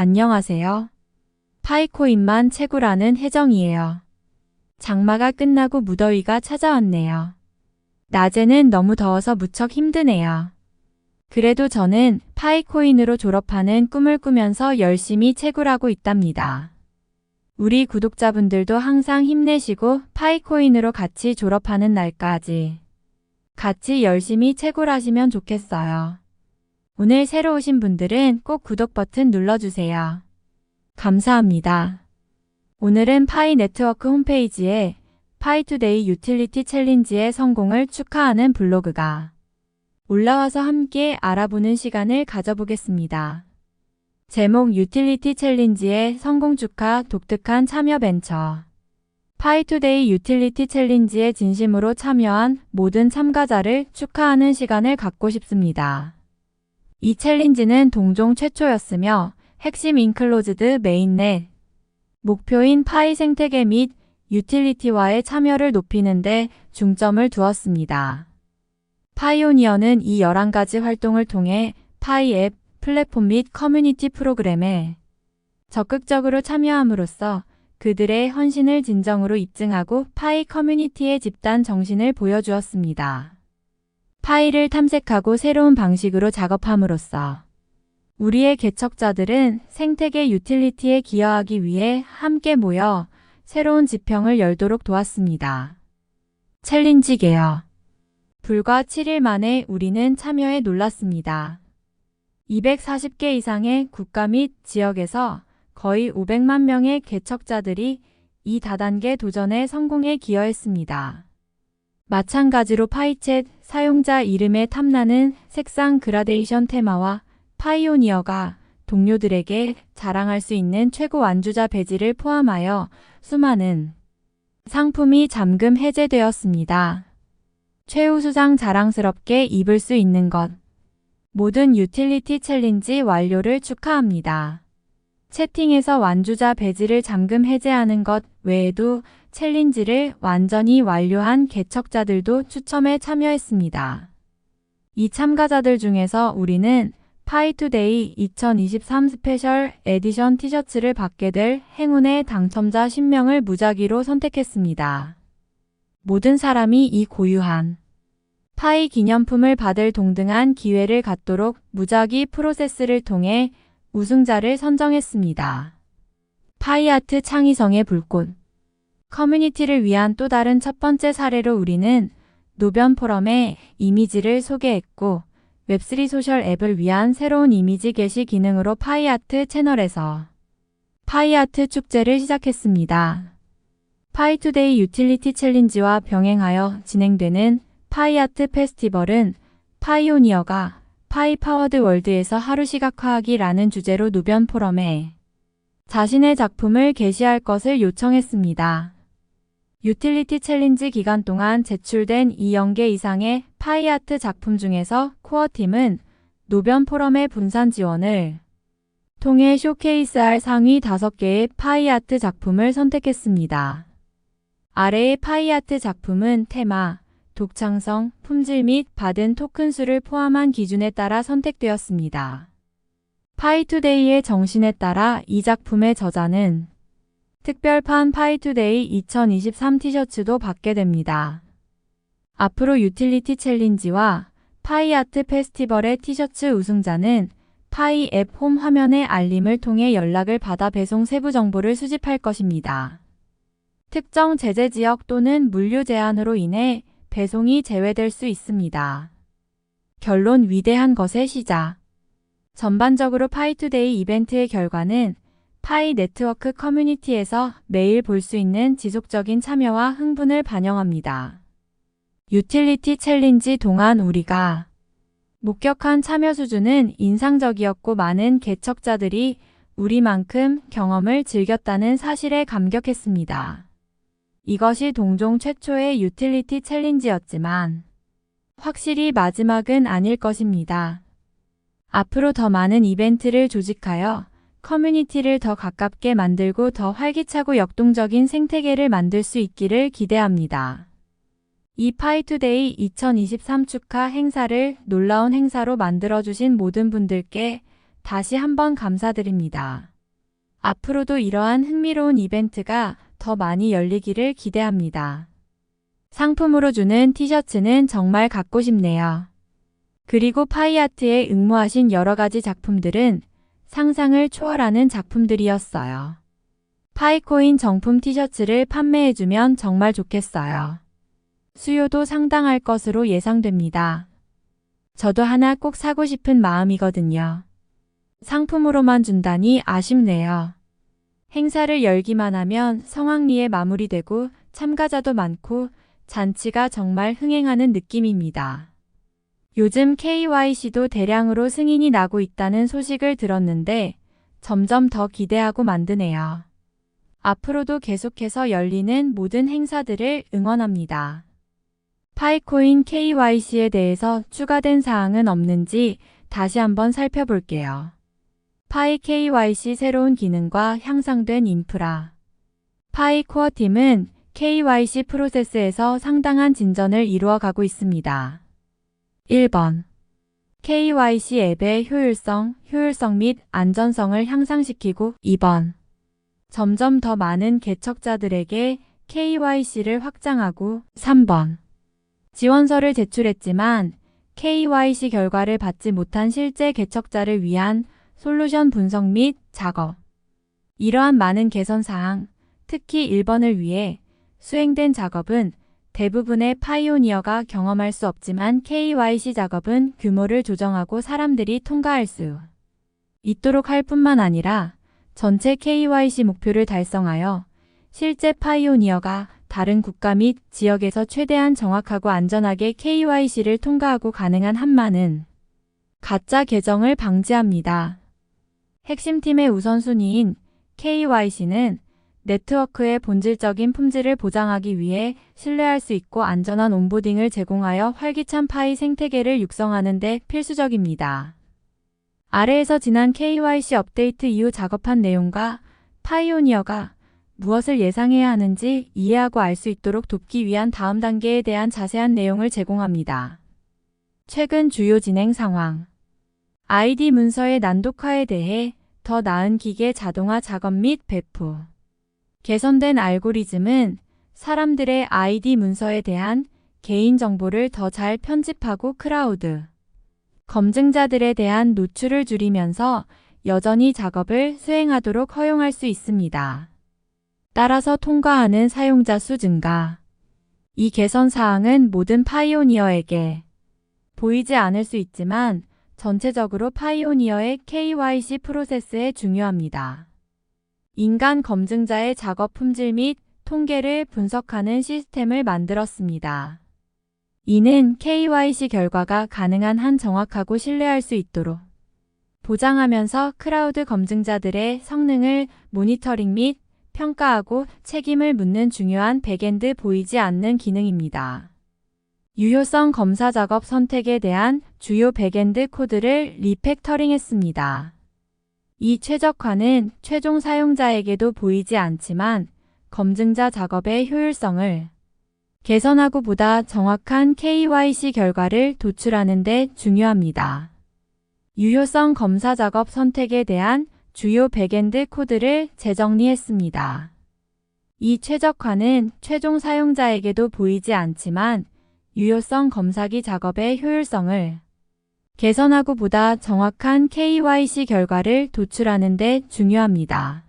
안녕하세요. 파이코인만 최고라는 혜정이에요. 장마가 끝나고 무더위가 찾아왔네요. 낮에는 너무 더워서 무척 힘드네요. 그래도 저는 파이코인으로 졸업하는 꿈을 꾸면서 열심히 채굴하고 있답니다. 우리 구독자분들도 항상 힘내시고 파이코인으로 같이 졸업하는 날까지 같이 열심히 채굴하시면 좋겠어요. 오늘 새로 오신 분들은 꼭 구독 버튼 눌러주세요. 감사합니다. 오늘은 파이 네트워크 홈페이지에 파이투데이 유틸리티 챌린지의 성공을 축하하는 블로그가 올라와서 함께 알아보는 시간을 가져보겠습니다. 제목 유틸리티 챌린지의 성공 축하 독특한 참여 벤처 파이투데이 유틸리티 챌린지에 진심으로 참여한 모든 참가자를 축하하는 시간을 갖고 싶습니다. 이 챌린지는 동종 최초였으며 핵심 인클로즈드 메인넷 목표인 파이 생태계 및 유틸리티와의 참여를 높이는 데 중점을 두었습니다. 파이오니어는 이 11가지 활동을 통해 파이 앱, 플랫폼 및 커뮤니티 프로그램에 적극적으로 참여함으로써 그들의 헌신을 진정으로 입증하고 파이 커뮤니티의 집단 정신을 보여주었습니다. 파이를 탐색하고 새로운 방식으로 작업함으로써 우리의 개척자들은 생태계 유틸리티에 기여하기 위해 함께 모여 새로운 지평을 열도록 도왔습니다. 챌린지 개요. 불과 7일 만에 우리는 참여에 놀랐습니다. 240개 이상의 국가 및 지역에서 거의 500만 명의 개척자들이 이 다단계 도전에 성공에 기여했습니다. 마찬가지로 파이챗 사용자 이름에 탐나는 색상 그라데이션 테마와 파이오니어가 동료들에게 자랑할 수 있는 최고 완주자 배지를 포함하여 수많은 상품이 잠금 해제되었습니다. 최우수상 자랑스럽게 입을 수 있는 것. 모든 유틸리티 챌린지 완료를 축하합니다. 채팅에서 완주자 배지를 잠금 해제하는 것 외에도 챌린지를 완전히 완료한 개척자들도 추첨에 참여했습니다. 이 참가자들 중에서 우리는 파이투데이 2023 스페셜 에디션 티셔츠를 받게 될 행운의 당첨자 10명을 무작위로 선택했습니다. 모든 사람이 이 고유한 파이 기념품을 받을 동등한 기회를 갖도록 무작위 프로세스를 통해 우승자를 선정했습니다. 파이아트 창의성의 불꽃 커뮤니티를 위한 또 다른 첫 번째 사례로 우리는 노변 포럼의 이미지를 소개했고 웹3 소셜 앱을 위한 새로운 이미지 게시 기능으로 파이아트 채널에서 파이아트 축제를 시작했습니다. 파이투데이 유틸리티 챌린지와 병행하여 진행되는 파이아트 페스티벌은 파이오니어가 파이 파워드 월드에서 하루 시각화하기라는 주제로 노변 포럼에 자신의 작품을 게시할 것을 요청했습니다. 유틸리티 챌린지 기간 동안 제출된 2연계 이상의 파이아트 작품 중에서 코어팀은 노변 포럼의 분산 지원을 통해 쇼케이스할 상위 5개의 파이아트 작품을 선택했습니다. 아래의 파이아트 작품은 테마, 독창성, 품질 및 받은 토큰 수를 포함한 기준에 따라 선택되었습니다. 파이투데이의 정신에 따라 이 작품의 저자는 특별판 파이투데이 2023 티셔츠도 받게 됩니다. 앞으로 유틸리티 챌린지와 파이아트 페스티벌의 티셔츠 우승자는 파이 앱 홈 화면의 알림을 통해 연락을 받아 배송 세부 정보를 수집할 것입니다. 특정 제재 지역 또는 물류 제한으로 인해 배송이 제외될 수 있습니다. 결론 위대한 것의 시작. 전반적으로 파이투데이 이벤트의 결과는 파이 네트워크 커뮤니티에서 매일 볼 수 있는 지속적인 참여와 흥분을 반영합니다. 유틸리티 챌린지 동안 우리가 목격한 참여 수준은 인상적이었고 많은 개척자들이 우리만큼 경험을 즐겼다는 사실에 감격했습니다. 이것이 동종 최초의 유틸리티 챌린지였지만 확실히 마지막은 아닐 것입니다. 앞으로 더 많은 이벤트를 조직하여 커뮤니티를 더 가깝게 만들고 더 활기차고 역동적인 생태계를 만들 수 있기를 기대합니다. 이 파이투데이 2023 축하 행사를 놀라운 행사로 만들어주신 모든 분들께 다시 한번 감사드립니다. 앞으로도 이러한 흥미로운 이벤트가 더 많이 열리기를 기대합니다. 상품으로 주는 티셔츠는 정말 갖고 싶네요. 그리고 파이아트에 응모하신 여러 가지 작품들은 상상을 초월하는 작품들이었어요. 파이코인 정품 티셔츠를 판매해주면 정말 좋겠어요. 수요도 상당할 것으로 예상됩니다. 저도 하나 꼭 사고 싶은 마음이거든요. 상품으로만 준다니 아쉽네요. 행사를 열기만 하면 성황리에 마무리되고 참가자도 많고 잔치가 정말 흥행하는 느낌입니다. 요즘 KYC도 대량으로 승인이 나고 있다는 소식을 들었는데 점점 더 기대하고 만드네요. 앞으로도 계속해서 열리는 모든 행사들을 응원합니다. 파이코인 KYC에 대해서 추가된 사항은 없는지 다시 한번 살펴볼게요. 파이 KYC 새로운 기능과 향상된 인프라. 파이 코어 팀은 KYC 프로세스에서 상당한 진전을 이루어가고 있습니다. 1번. KYC 앱의 효율성, 효율성 및 안전성을 향상시키고 2번. 점점 더 많은 개척자들에게 KYC를 확장하고 3번. 지원서를 제출했지만 KYC 결과를 받지 못한 실제 개척자를 위한 솔루션 분석 및 작업. 이러한 많은 개선 사항, 특히 1번을 위해 수행된 작업은 대부분의 파이오니어가 경험할 수 없지만 KYC 작업은 규모를 조정하고 사람들이 통과할 수 있도록 할 뿐만 아니라 전체 KYC 목표를 달성하여 실제 파이오니어가 다른 국가 및 지역에서 최대한 정확하고 안전하게 KYC를 통과하고 가능한 한만은 가짜 계정을 방지합니다. 핵심팀의 우선순위인 KYC는 네트워크의 본질적인 품질을 보장하기 위해 신뢰할 수 있고 안전한 온보딩을 제공하여 활기찬 파이 생태계를 육성하는 데 필수적입니다. 아래에서 지난 KYC 업데이트 이후 작업한 내용과 파이오니어가 무엇을 예상해야 하는지 이해하고 알 수 있도록 돕기 위한 다음 단계에 대한 자세한 내용을 제공합니다. 최근 주요 진행 상황 아이디 문서의 난독화에 대해 더 나은 기계 자동화 작업 및 배포 개선된 알고리즘은 사람들의 아이디 문서에 대한 개인정보를 더 잘 편집하고 크라우드 검증자들에 대한 노출을 줄이면서 여전히 작업을 수행하도록 허용할 수 있습니다. 따라서 통과하는 사용자 수 증가. 이 개선 사항은 모든 파이오니어에게 보이지 않을 수 있지만 전체적으로 파이오니어의 KYC 프로세스에 중요합니다. 인간 검증자의 작업 품질 및 통계를 분석하는 시스템을 만들었습니다. 이는 KYC 결과가 가능한 한 정확하고 신뢰할 수 있도록 보장하면서 크라우드 검증자들의 성능을 모니터링 및 평가하고 책임을 묻는 중요한 백엔드 보이지 않는 기능입니다. 유효성 검사 작업 선택에 대한 주요 백엔드 코드를 리팩터링했습니다. 이 최적화는 최종 사용자에게도 보이지 않지만 검증자 작업의 효율성을 개선하고 보다 정확한 KYC 결과를 도출하는 데 중요합니다. 유효성 검사 작업 선택에 대한 주요 백엔드 코드를 재정리했습니다. 이 최적화는 최종 사용자에게도 보이지 않지만 유효성 검사기 작업의 효율성을 개선하고 보다 정확한 KYC 결과를 도출하는 데 중요합니다.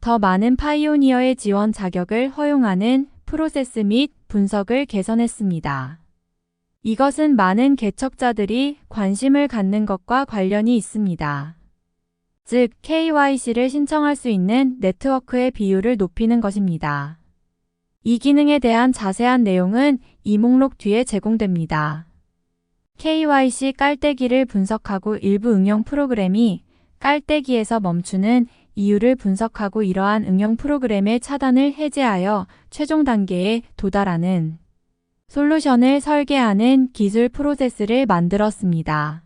더 많은 파이오니어의 지원 자격을 허용하는 프로세스 및 분석을 개선했습니다. 이것은 많은 개척자들이 관심을 갖는 것과 관련이 있습니다. 즉, KYC를 신청할 수 있는 네트워크의 비율을 높이는 것입니다. 이 기능에 대한 자세한 내용은 이 목록 뒤에 제공됩니다. KYC 깔때기를 분석하고 일부 응용 프로그램이 깔때기에서 멈추는 이유를 분석하고 이러한 응용 프로그램의 차단을 해제하여 최종 단계에 도달하는 솔루션을 설계하는 기술 프로세스를 만들었습니다.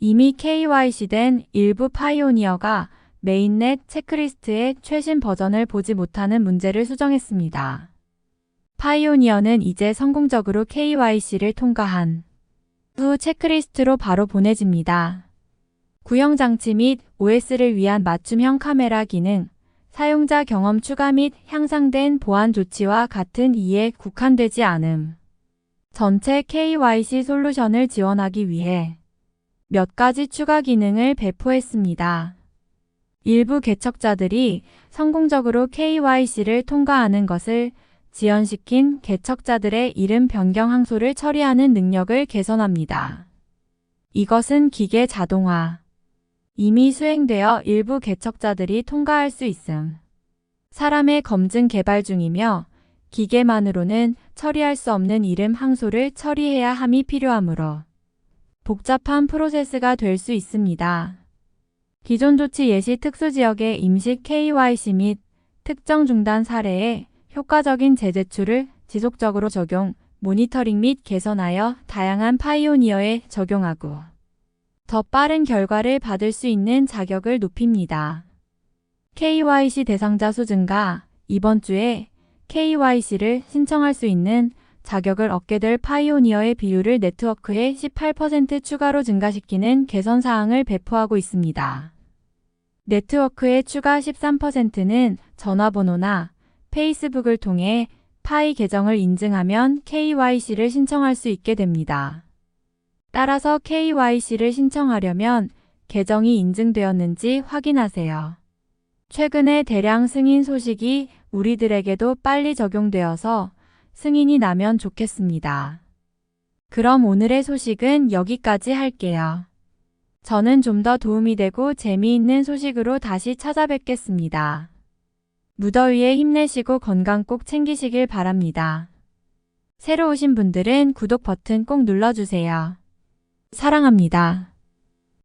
이미 KYC된 일부 파이오니어가 메인넷 체크리스트의 최신 버전을 보지 못하는 문제를 수정했습니다. 파이오니어는 이제 성공적으로 KYC를 통과한 후 체크리스트로 바로 보내집니다. 구형 장치 및 OS를 위한 맞춤형 카메라 기능, 사용자 경험 추가 및 향상된 보안 조치와 같은 이에 국한되지 않음. 전체 KYC 솔루션을 지원하기 위해 몇 가지 추가 기능을 배포했습니다. 일부 개척자들이 성공적으로 KYC를 통과하는 것을 지연시킨 개척자들의 이름 변경 항소를 처리하는 능력을 개선합니다. 이것은 기계 자동화. 이미 수행되어 일부 개척자들이 통과할 수 있음. 사람의 검증 개발 중이며 기계만으로는 처리할 수 없는 이름 항소를 처리해야 함이 필요하므로 복잡한 프로세스가 될 수 있습니다. 기존 조치 예시 특수 지역의 임시 KYC 및 특정 중단 사례에 효과적인 재제출을 지속적으로 적용, 모니터링 및 개선하여 다양한 파이오니어에 적용하고 더 빠른 결과를 받을 수 있는 자격을 높입니다. KYC 대상자 수 증가 이번 주에 KYC를 신청할 수 있는 자격을 얻게 될 파이오니어의 비율을 네트워크에 18% 추가로 증가시키는 개선 사항을 배포하고 있습니다. 네트워크의 추가 13%는 전화번호나 페이스북을 통해 파이 계정을 인증하면 KYC를 신청할 수 있게 됩니다. 따라서 KYC를 신청하려면 계정이 인증되었는지 확인하세요. 최근에 대량 승인 소식이 우리들에게도 빨리 적용되어서 승인이 나면 좋겠습니다. 그럼 오늘의 소식은 여기까지 할게요. 저는 좀 더 도움이 되고 재미있는 소식으로 다시 찾아뵙겠습니다. 무더위에 힘내시고 건강 꼭 챙기시길 바랍니다. 새로 오신 분들은 구독 버튼 꼭 눌러주세요. 사랑합니다.